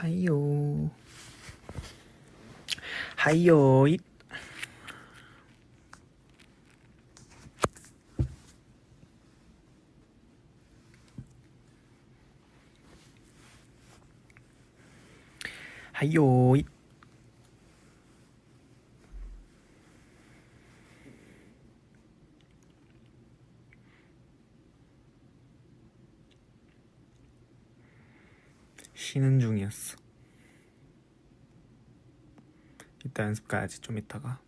하이요. 하이요. 잇. 하이요. 잇. 쉬는 중이었어. 이따 연습 가야지 좀 이따가.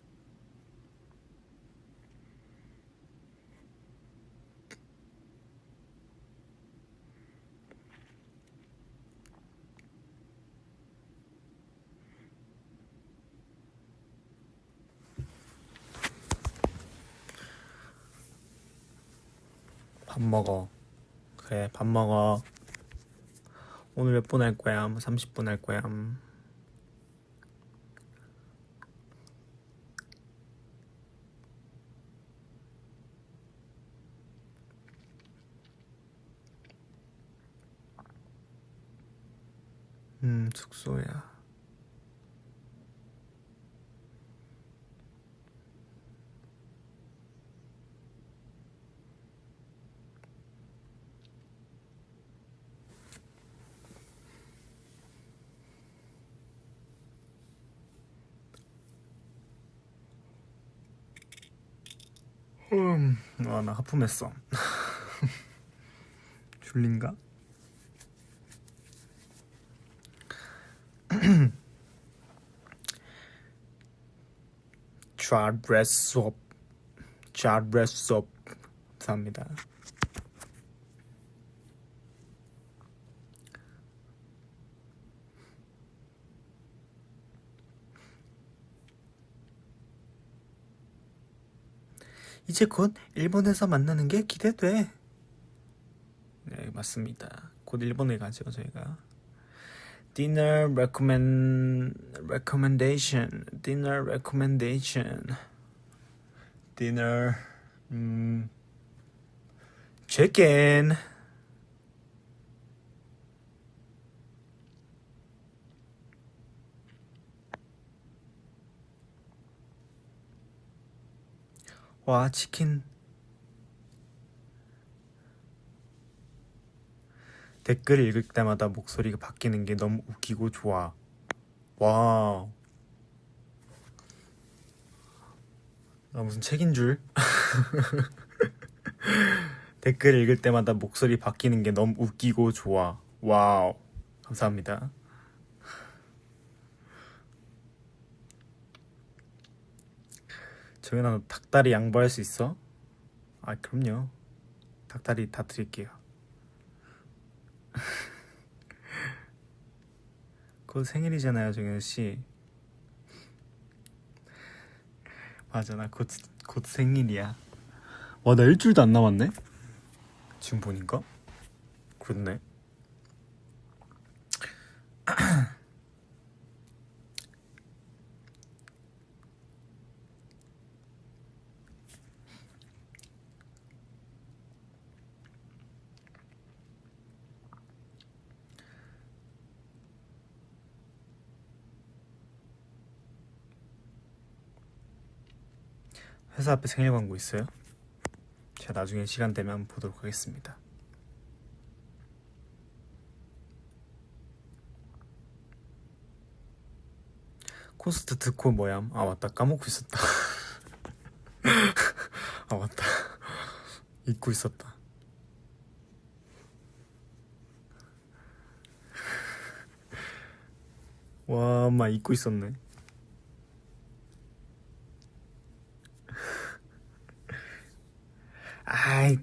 밥 먹어. 그래, 밥 먹어. 오늘 몇 분 할 거야? 30분 할 거야. 음. 음, 숙소야. 음, 아, 나 하품했어. 줄린가? 좌브레스업 좌브레스업 감사합니다. 이제 곧 일본에서 만나는 게 기대돼. 네, 맞습니다. 곧 일본에 가죠, 저희가. Dinner recommend recommendation. Dinner recommendation. Dinner 음 chicken. 와, 치킨. 댓글 읽을 때마다 목소리가 바뀌는 게 너무 웃기고 좋아. 와. 나 무슨 책인 줄? 댓글 읽을 때마다 목소리 바뀌는 게 너무 웃기고 좋아. 와우. 감사합니다. 정연아, 너 닭다리 양보할 수 있어? 아, 그럼요. 닭다리 다 드릴게요. 곧 생일이잖아요, 정현 씨. 맞아, 나곧 곧 생일이야. 와, 나 일주일도 안 남았네. 지금 보니까 그렇네. 회사 앞에 생일 광고 있어요? 제가 나중에 시간 되면 보도록 하겠습니다. 콘서트 듣고 뭐야? 아 맞다 까먹고 있었다. 아 맞다 잊고 있었다. 와, 엄마 잊고 있었네. 아이,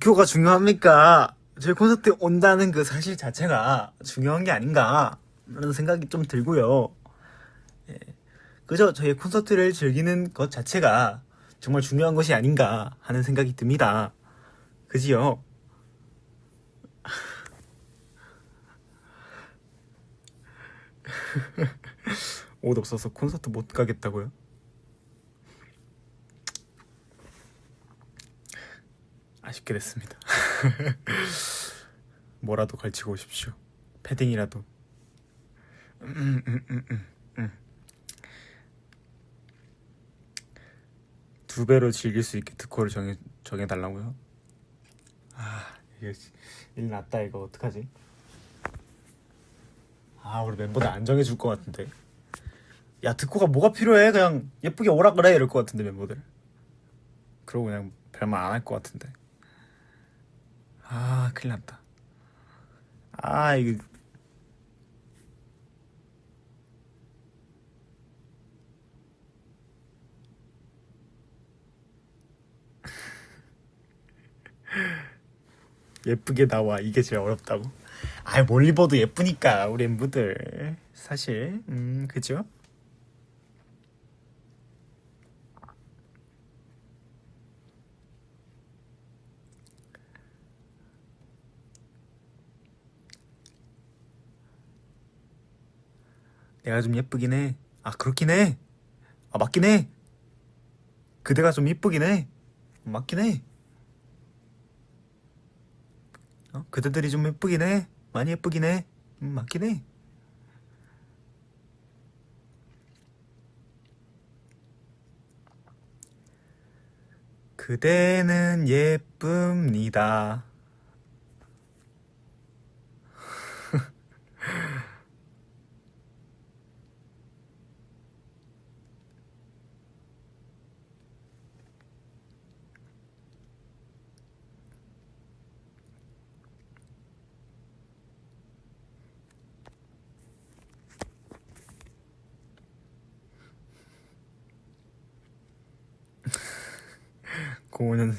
득표가 중요합니까? 저희 콘서트 온다는 그 사실 자체가 중요한 게 아닌가 라는 생각이 좀 들고요. 예. 그저 저희 콘서트를 즐기는 것 자체가 정말 중요한 것이 아닌가 하는 생각이 듭니다. 그지요? 옷 없어서 콘서트 못 가겠다고요? 아쉽게 됐습니다. 뭐라도 걸치고 오십시오. 패딩이라도. 음, 음, 음. 두 배로 즐길 수 있게 특허를 정해 정해 달라고요? 아 이게 일 났다 이거 어떡하지? 아 우리 멤버들 안 정해줄 것 같은데. 야 특허가 뭐가 필요해? 그냥 예쁘게 오라 그래 이럴 것 같은데 멤버들. 그러고 그냥 별말 안 할 것 같은데. 아 큰일 났다. 아 이거 예쁘게 나와 이게 제일 어렵다고? 아이 뭘 입어도 예쁘니까 우리 멤버들 사실 음 그죠? 내가 좀 예쁘긴 해. 아 그렇긴 해. 아 맞긴 해. 그대가 좀 예쁘긴 해. 맞긴 해. 어? 그대들이 좀 예쁘긴 해. 많이 예쁘긴 해. 음, 맞긴 해. 그대는 예쁩니다.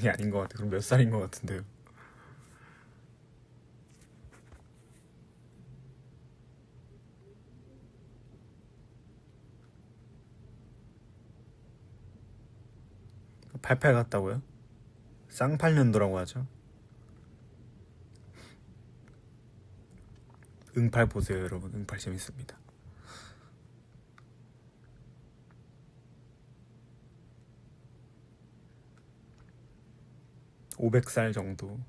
공원년생이 아닌 것 같아. 그럼 몇 살인 것 같은데요? 팔팔 같다고요? 쌍팔년도라고 하죠. 응팔 보세요, 여러분. 응팔 재밌습니다. 오백 살 정도.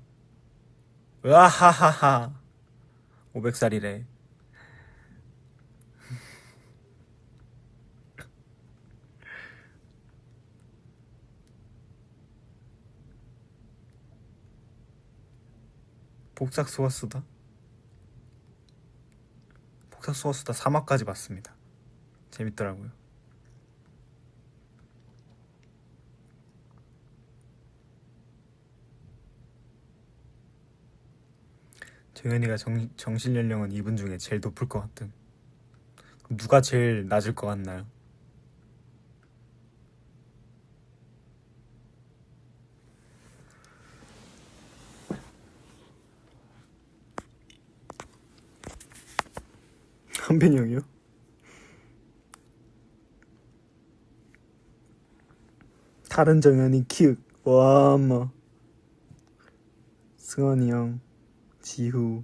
으아하하하. 오백 살이래. 복삭 소가수다. 복삭 소가수다 3화까지 봤습니다. 재밌더라고요. 정현이가 정, 정신 연령은 이분 중에 제일 높을 것 같은. 누가 제일 낮을 것 같나요? 한빈이 형이요? 다른 정현이 키읔 와 엄마 승원이 형 지후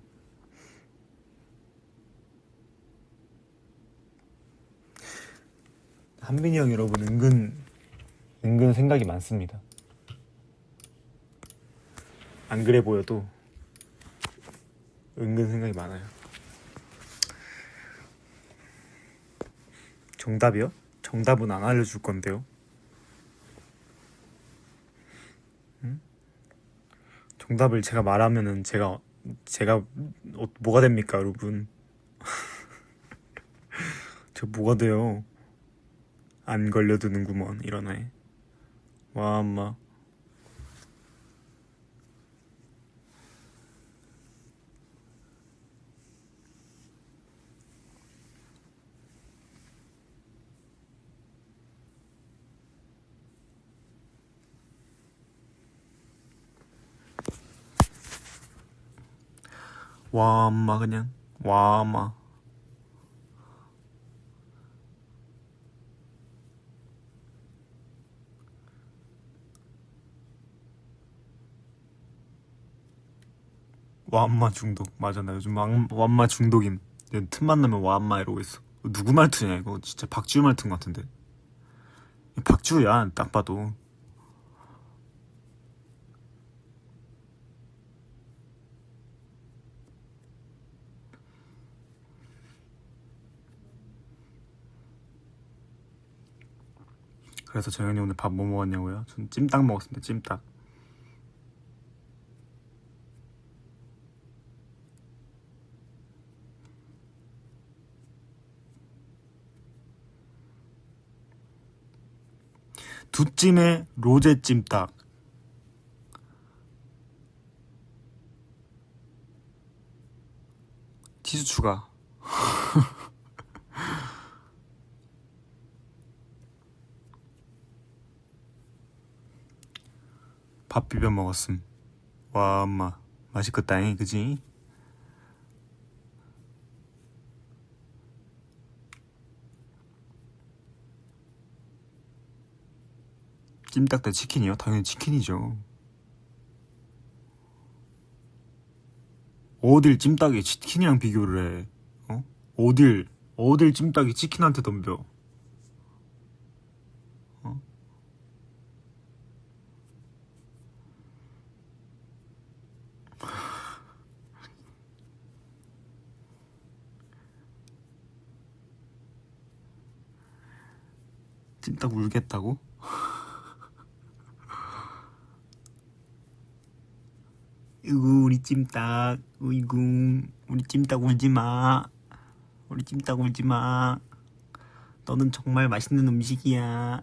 한빈이 형 여러분 은근 은근 생각이 많습니다 안 그래 보여도 은근 생각이 많아요 정답이요? 정답은 안 알려줄 건데요 응? 정답을 제가 말하면은 제가 제가 어, 뭐가 됩니까, 여러분? 저 뭐가 돼요? 안 걸려드는구먼 이러네. 와, 엄마. 와, 엄마 그냥. 와, 엄마. 와엄마 중독. 맞아 나 요즘 왕, 와엄마 중독임. 얘 틈만 나면 와엄마 이러고 있어. 누구 말투냐 이거. 진짜 박지우 말투인 것 같은데. 박지우야 딱 봐도 그래서 정현이 오늘 밥 뭐 먹었냐고요? 전 찜닭 먹었습니다. 찜닭. 두찜에 로제 찜닭. 치즈 추가. 밥 비벼 먹었음. 와, 엄마. 맛있겠다잉, 그지? 찜닭 대 치킨이요? 당연히 치킨이죠. 어딜 찜닭에 치킨이랑 비교를 해? 어? 어딜, 어딜 찜닭이 치킨한테 덤벼? 찜닭 울겠다고? 으구 우리 찜닭 으이구 우리 찜닭 울지마. 우리 찜닭 울지마. 너는 정말 맛있는 음식이야.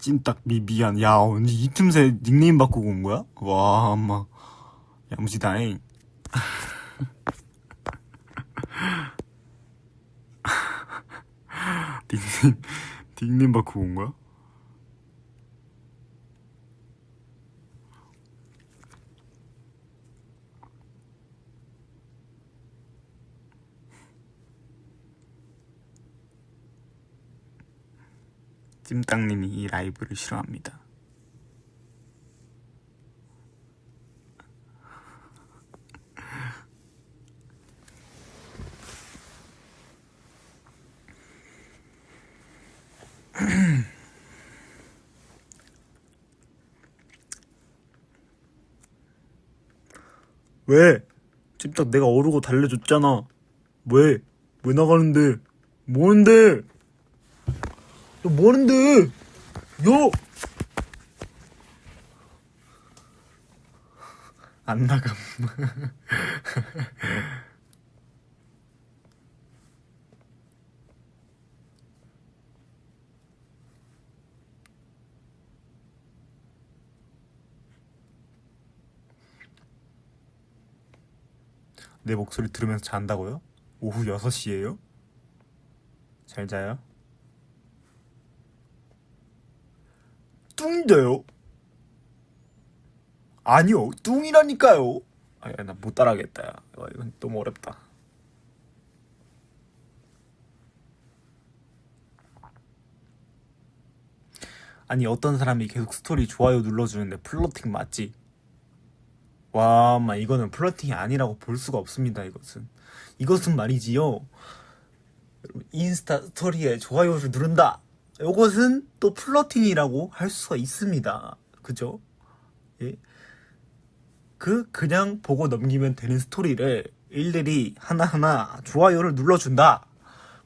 찜닭 미 미안. 야 언제 이 틈새 닉네임 바꾸고 온 거야? 와 엄마. 야무지다잉 닉네임 닉네임 바꾸고 온 거야? 찜닭님이 이 라이브를 싫어합니다. 왜? 찜닭 내가 어르고 달래줬잖아. 왜? 왜 나가는데? 뭐는데? 너 뭐하는데? 요! 안 나감. 내 목소리 들으면서 잔다고요? 오후 6시에요? 잘 자요? 뚱인데요? 아니요, 뚱이라니까요. 아, 나못 따라하겠다. 야. 와, 이건 너무 어렵다. 아니, 어떤 사람이 계속 스토리 좋아요 눌러주는데 플러팅 맞지? 와, 마 이거는 플러팅이 아니라고 볼 수가 없습니다. 이것은 이것은 말이지요. 인스타 스토리에 좋아요를 누른다. 이것은 또 플러팅이라고 할 수가 있습니다. 그죠? 예. 그 그냥 보고 넘기면 되는 스토리를 일일이 하나하나 좋아요를 눌러준다.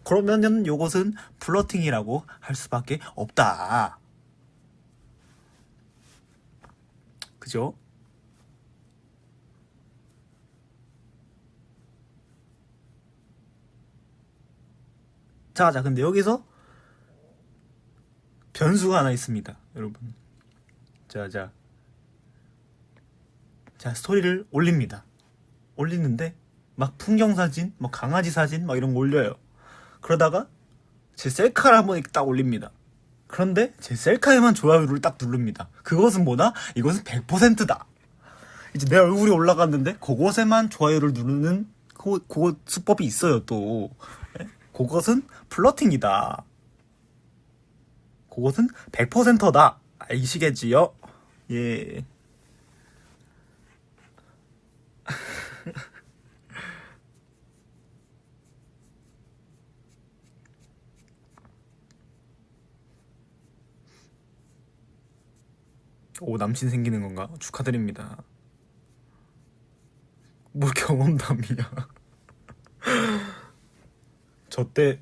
그러면은 이것은 플러팅이라고 할 수밖에 없다. 그죠? 자, 자, 근데 여기서 변수가 하나 있습니다, 여러분. 자, 자. 자, 스토리를 올립니다. 올리는데, 막 풍경 사진, 뭐 강아지 사진, 막 이런 거 올려요. 그러다가, 제 셀카를 한번 딱 올립니다. 그런데, 제 셀카에만 좋아요를 딱 누릅니다. 그것은 뭐다? 이것은 100%다. 이제 내 얼굴이 올라갔는데, 그곳에만 좋아요를 누르는, 그, 그거 수법이 있어요, 또. 예? 그것은 플러팅이다. 그것은 100%다. 아시겠지요? 예. 오, 남친 생기는 건가? 축하드립니다. 뭘 경험담이야. 저 때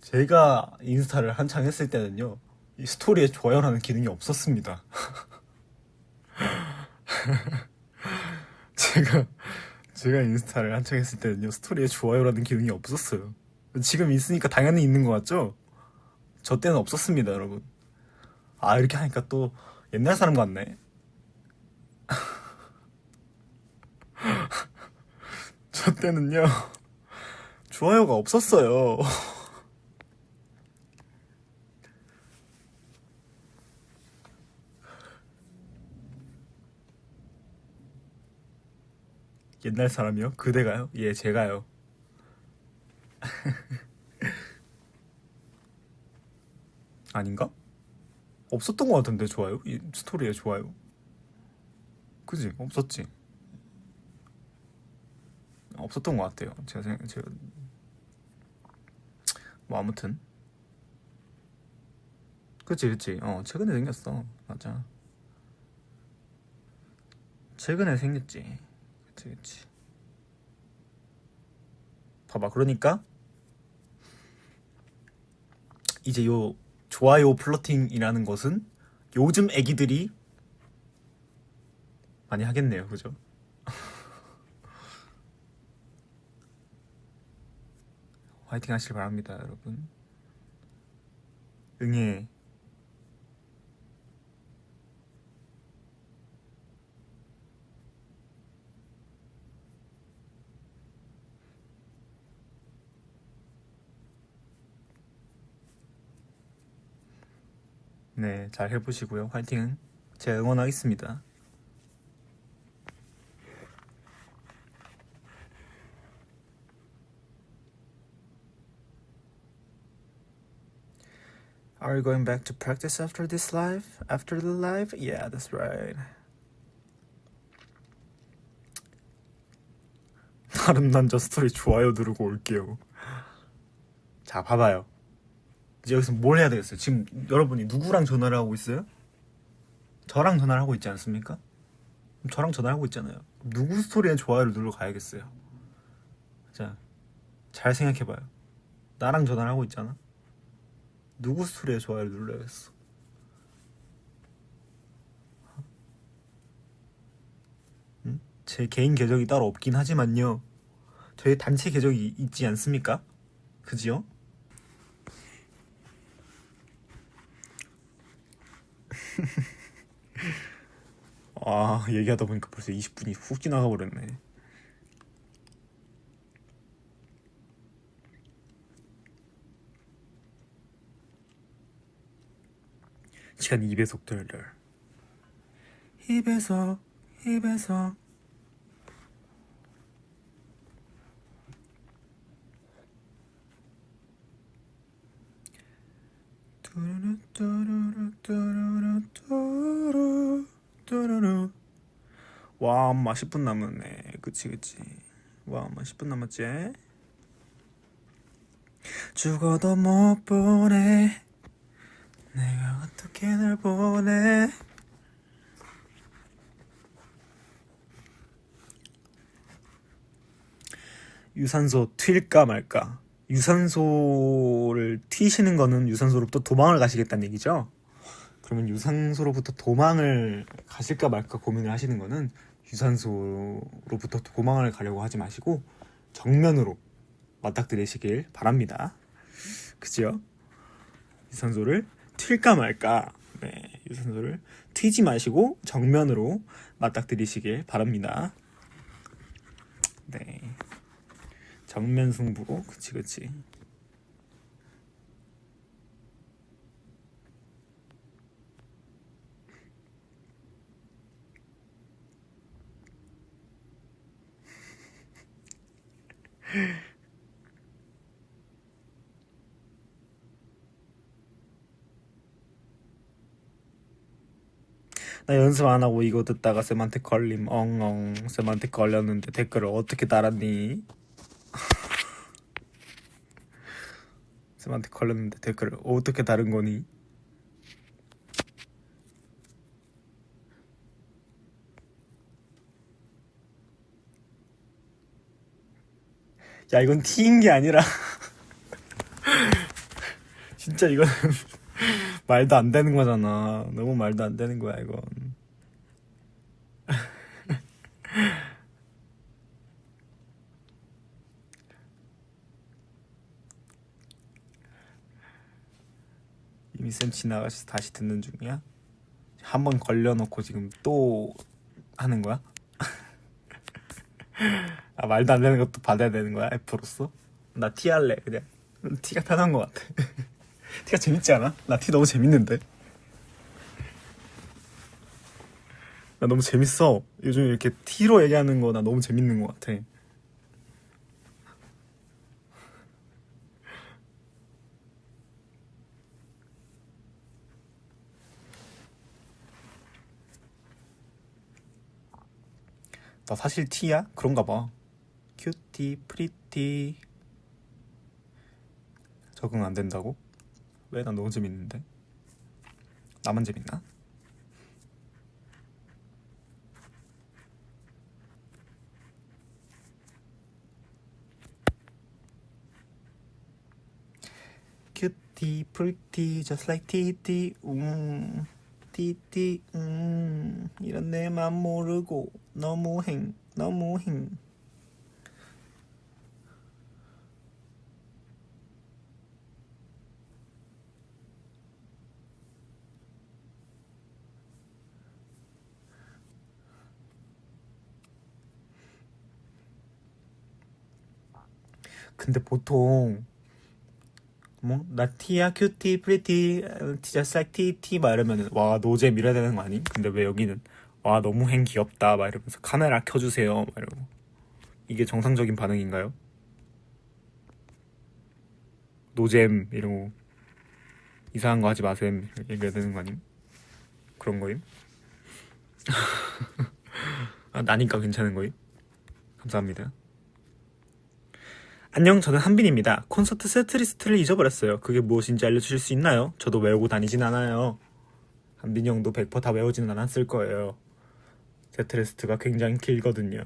제가 인스타를 한창 했을 때는요, 이 스토리에 좋아요라는 기능이 없었습니다. 제가, 제가 인스타를 한창 했을 때는요, 스토리에 좋아요라는 기능이 없었어요. 지금 있으니까 당연히 있는 것 같죠? 저 때는 없었습니다, 여러분. 아, 이렇게 하니까 또 옛날 사람 같네. 저 때는요, 좋아요가 없었어요. 옛날 사람이요? 그대가요? 예, 제가요. 아닌가? 없었던 것 같은데 좋아요? 이 스토리에 좋아요. 그지? 없었지. 없었던 것 같아요. 제가 생각, 제가 뭐 아무튼 그치 그치. 어 최근에 생겼어. 맞아. 최근에 생겼지. 그치 그치. 봐봐. 그러니까 이제 요 좋아요 플러팅이라는 것은 요즘 애기들이 많이 하겠네요. 그죠? 화이팅 하시길 바랍니다, 여러분. 응애. 네, 잘 해보시고요. 화이팅. 제가 응원하겠습니다. Are you going back to practice after this live? After the live? Yeah, that's right. 다른 남자 스토리 좋아요 누르고 올게요. 자, 봐봐요. 이제 여기서 뭘 해야 되겠어요? 지금 여러분이 누구랑 전화를 하고 있어요? 저랑 전화를 하고 있지 않습니까? 저랑 전화를 하고 있잖아요. 누구 스토리에 좋아요를 누르러 가야겠어요. 자, 잘 생각해봐요. 나랑 전화를 하고 있잖아. 누구 스토리에 좋아요를 눌러야겠어. 응? 제 개인 계정이 따로 없긴 하지만요. 저희 단체 계정이 있지 않습니까? 그지요? 아, 얘기하다 보니까 벌써 20분이 훅 지나가 버렸네. 시간 2배속 돌려. 2배속, 2배속. 뚜루루 뚜루루 뚜루루 뚜루 뚜루루. 와 엄마 10분 남았네. 그치 그치. 와 엄마 10분 남았지? 죽어도 못 보내 어떻게 널 보내? 유산소 튈까 말까? 유산소를 튀시는 거는 유산소로부터 도망을 가시겠다는 얘기죠? 그러면 유산소로부터 도망을 가실까 말까 고민을 하시는 거는 유산소로부터 도망을 가려고 하지 마시고 정면으로 맞닥뜨리시길 바랍니다. 그죠? 유산소를 튈까 말까 네, 유산소를 튀지 마시고 정면으로 맞닥뜨리시길 바랍니다. 네. 정면 승부. 그치 그치 나 연습 안 하고 이거 듣다가 쌤한테 걸림 엉엉 쌤한테 걸렸는데 댓글을 어떻게 달았니? 쌤한테 걸렸는데 댓글을 어떻게 다른 거니? 야 이건 티인 게 아니라 진짜 이거는 말도 안 되는 거잖아. 너무 말도 안 되는 거야, 이건. 이미 쌤 지나가서 다시 듣는 중이야? 한 번 걸려놓고 지금 또 하는 거야? 아 말도 안 되는 것도 받아야 되는 거야 F로서? 나 T 할래 그냥 T가 편한 것 같아 T가 재밌지 않아? 나 T 너무 재밌는데 나 너무 재밌어 요즘 이렇게 T로 얘기하는 거 나 너무 재밌는 것 같아 나 사실 T야? 그런가 봐. 큐티, 프리티. 적응 안 된다고? 왜? 난 너무 재밌는데. 나만 재밌나? 큐티, 프리티, just like TT, 음. TT, 음. 이런 내 맘 모르고 너무 행, 너무 행. 근데 보통 뭐 나 티야 큐티 프리티 TT 막 이러면은 와 노잼 이래야 되는 거 아니? 근데 왜 여기는 와 너무 행 귀엽다 막 이러면서 카메라 켜주세요 막 이러고 이게 정상적인 반응인가요? 노잼 이러고 이상한 거 하지 마셈 얘기해야 되는 거 아님? 그런 거임? 아 나니까 괜찮은 거임? 감사합니다 안녕, 저는 한빈입니다. 콘서트 세트리스트를 잊어버렸어요. 그게 무엇인지 알려주실 수 있나요? 저도 외우고 다니진 않아요. 한빈이 형도 100%다 외우지는 않았을 거예요. 세트리스트가 굉장히 길거든요.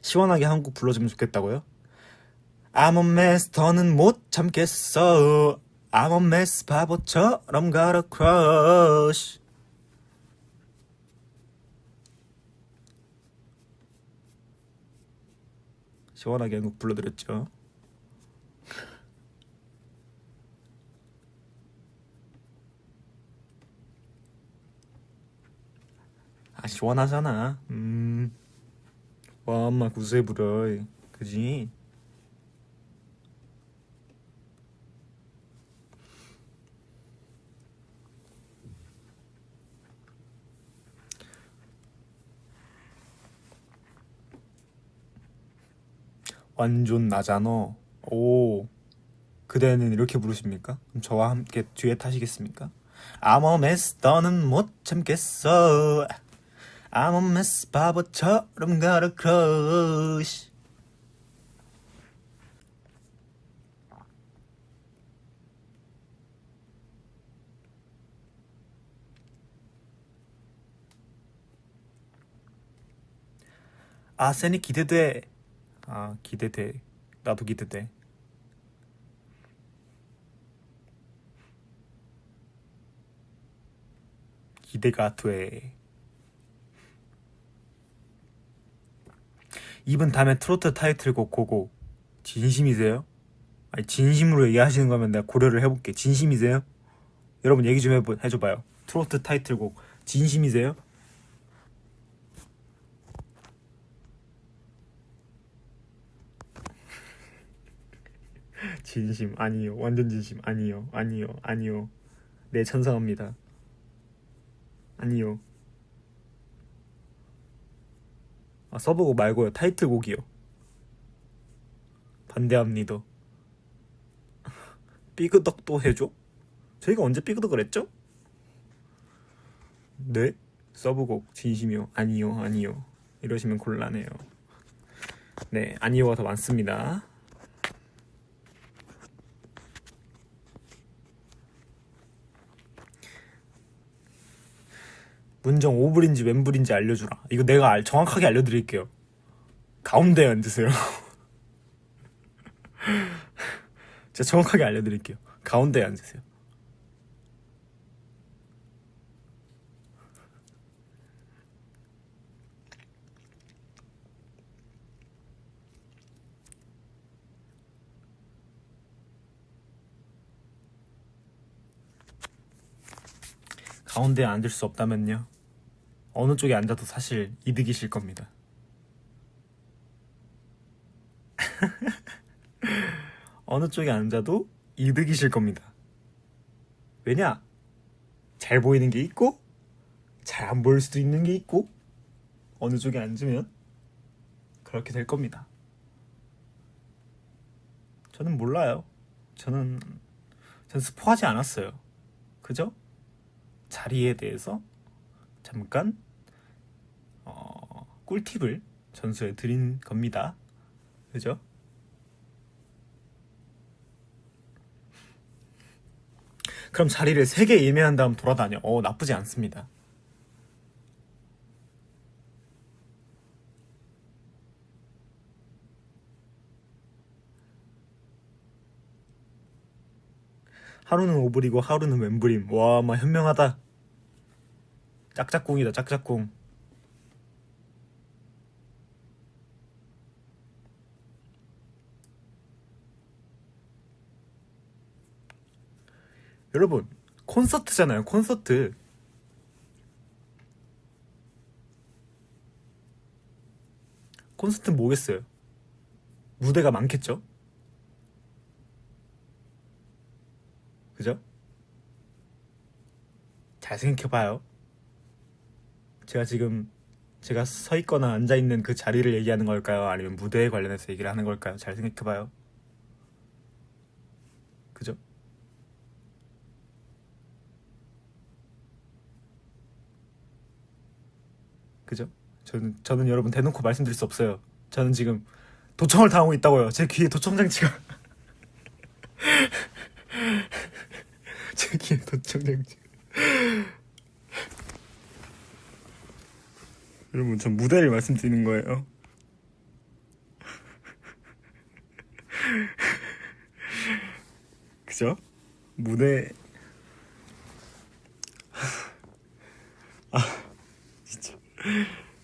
시원하게 한곡 불러주면 좋겠다고요? I'm a mess 더는 못 참겠어. I'm a mess 바보처럼 got a crush 시원하게 한곡 불러드렸죠? 아 시원하잖아. 음. 와 엄마 구세 불어 그지? 완전 나잖아. 오, 그대는 이렇게 부르십니까? 그럼 저와 함께 뒤에 타시겠습니까? I'm a mess, 너는 못 참겠어. I'm a mess, 바보처럼 a crush. 아, 세니 기대돼. 아, 기대돼. 나도 기대돼. 기대가 돼. 이번 다음에 트로트 타이틀곡 고고. 진심이세요? 아니, 진심으로 얘기하시는 거면 내가 고려를 해볼게. 진심이세요? 여러분 얘기 좀 해보, 해줘봐요. 트로트 타이틀곡. 진심이세요? 진심 아니요 완전 진심 아니요 아니요 아니요. 네 천사합니다. 아니요. 아 서브곡 말고요. 타이틀곡이요. 반대합니다. 삐그덕도 해줘? 저희가 언제 삐그덕을 했죠? 네? 서브곡 진심이요. 아니요 아니요. 이러시면 곤란해요. 네 아니요가 더 많습니다 문정 오불인지 왼불인지 알려주라. 이거 내가 알- 정확하게 알려드릴게요. 가운데에 앉으세요. 제가 정확하게 알려드릴게요. 가운데에 앉으세요. 가운데에 앉을 수 없다면요. 어느 쪽에 앉아도 사실 이득이실 겁니다. 어느 쪽에 앉아도 이득이실 겁니다. 왜냐? 잘 보이는 게 있고, 잘 안 보일 수도 있는 게 있고, 어느 쪽에 앉으면 그렇게 될 겁니다. 저는 몰라요. 저는, 전 스포하지 않았어요. 그죠? 자리에 대해서 잠깐 어, 꿀팁을 전수해 드린 겁니다. 그죠? 그럼 자리를 세개 예매한 다음 돌아다녀. 어, 나쁘지 않습니다. 하루는 오불이고 하루는 왼불임. 와, 막 현명하다. 짝짝꿍이다, 짝짝꿍. 여러분, 콘서트잖아요, 콘서트. 콘서트 뭐겠어요? 무대가 많겠죠? 그죠? 잘 생각해봐요. 제가 지금 제가 서 있거나 앉아 있는 그 자리를 얘기하는 걸까요? 아니면 무대에 관련해서 얘기를 하는 걸까요? 잘 생각해봐요. 그죠? 그죠? 저는 저는 여러분 대놓고 말씀드릴 수 없어요. 저는 지금 도청을 당하고 있다고요. 제 귀에 도청 장치가 제 귀에 도청 장치. 여러분 전 무대를 말씀드리는 거예요. 그죠? 무대 아 진짜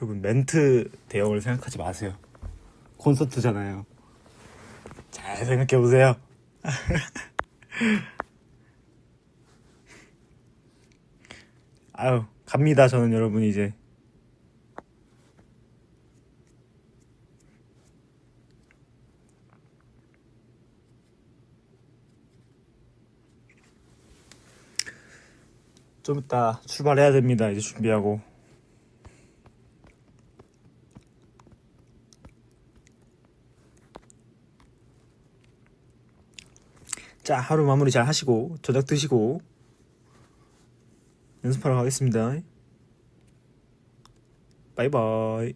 여러분 멘트 대형을 생각하지 마세요. 콘서트잖아요. 잘 생각해 보세요. 아유 갑니다 저는 여러분 이제 좀 이따 출발해야 됩니다. 이제 준비하고. 자 하루 마무리 잘 하시고 저녁 드시고 연습하러 가겠습니다. 바이바이